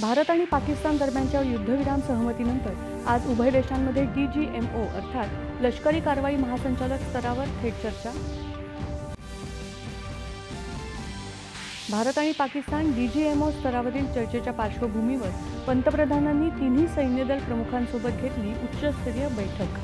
भारत आणि पाकिस्तान दरम्यानच्या युद्धविराम सहमतीनंतर आज उभय देशांमध्ये डी जी एम ओ अर्थात लष्करी कारवाई महासंचालक स्तरावर थेट चर्चा. भारत आणि Pakistan D G M O स्तरावरील चर्चेच्या पार्श्वभूमीवर पंतप्रधानांनी तिन्ही सैन्यदल प्रमुखांसोबत घेतली उच्चस्तरीय बैठक.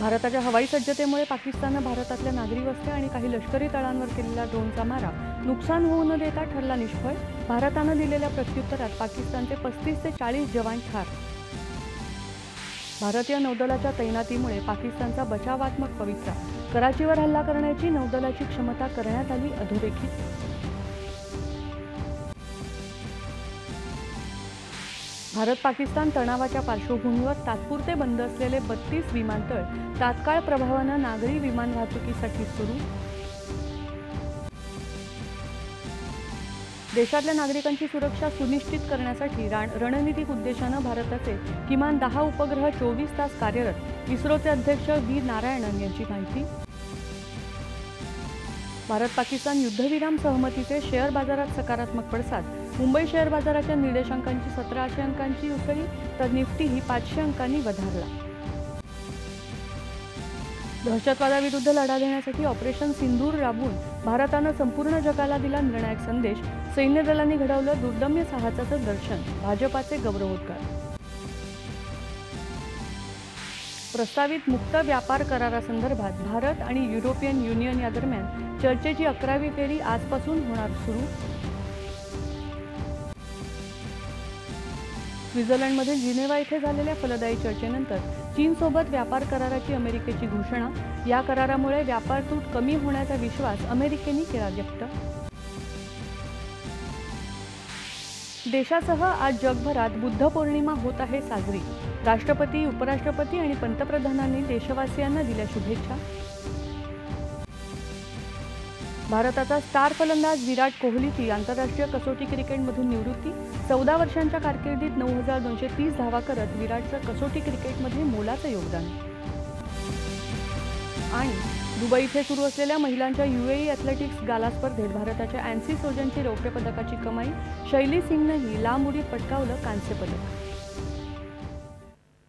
भारताच्या हवाई सज्जतेमुळे पाकिस्ताननं भारतातल्या नागरी वस्त्या आणि काही लष्करी तळांवर केलेला ड्रोनचा मारा नुकसान होऊ न देता ठरला निष्फळ. भारतानं दिलेल्या प्रत्युत्तरात पाकिस्तानचे पस्तीस ते चाळीस जवान ठार. भारतीय नौदलाच्या तैनातीमुळे पाकिस्तानचा बचावात्मक पवित्रा. कराचीवर हल्ला करण्याची नौदलाची क्षमता करण्यात आली अधोरेखित. भारत पाकिस्तान तणावाच्या पार्श्वभूमीवर तात्पुरते बंद असलेले बत्तीस विमानतळ तात्काळ प्रभावानं नागरी विमान वाहतुकीसाठी सुरू. देशातल्या नागरिकांची सुरक्षा सुनिश्चित करण्यासाठी राण रणनीतिक उद्देशानं भारताचे किमान दहा उपग्रह चोवीस तास कार्यरत इस्रोचे अध्यक्ष व्ही. नारायणन यांची माहिती. भारत पाकिस्तान युद्धविराम सहमतीचे शेअर बाजारात सकारात्मक पडसाद. मुंबई शेअर बाजाराच्या निर्देशांकांची सतराशे अंकांची उसळी तर निफ्टीही पाचशे अंकांनी वधारला. दहशतवादाविरुद्ध लढा देण्यासाठी ऑपरेशन सिंदूर राबवून भारतानं संपूर्ण जगाला दिला निर्णायक संदेश. सैन्य दलांनी घडवलं दुर्दम्य साहसाचं दर्शन. भाजपाचे गौरवोद्गार. प्रस्तावित मुक्त व्यापार करारासंदर्भात भारत आणि युरोपियन युनियन या दरम्यान चर्चेची अकरावी फेरी आजपासून होणार सुरू. स्वित्झर्लंडमधील जिनेवा येथे झालेल्या फलदायी चर्चेनंतर चीनसोबत व्यापार कराराची अमेरिकेची घोषणा. या करारामुळे व्यापार तूट कमी होण्याचा विश्वास अमेरिकेने केला व्यक्त. देशासह आज जगभरात बुद्ध पौर्णिमा होत आहे साजरी. राष्ट्रपती उपराष्ट्रपती आणि पंतप्रधानांनी देशवासियांना दिल्या शुभेच्छा. भारताचा स्टार फलंदाज विराट कोहलीची आंतरराष्ट्रीय कसोटी क्रिकेटमधून निवृत्ती. चौदा वर्षांच्या कारकिर्दीत नऊ हजार दोनशे तीस धावा करत विराटचं कसोटी क्रिकेटमध्ये मोलाचं योगदान. आणि दुबई इथे सुरू असलेल्या महिलांच्या युएई ॲथलेटिक्स गाला स्पर्धेत भारताच्या अँसी सोजनची रौप्य पदकाची कमाई शैली सिंगनंही लांब उडीत पटकावलं कांस्य पदक.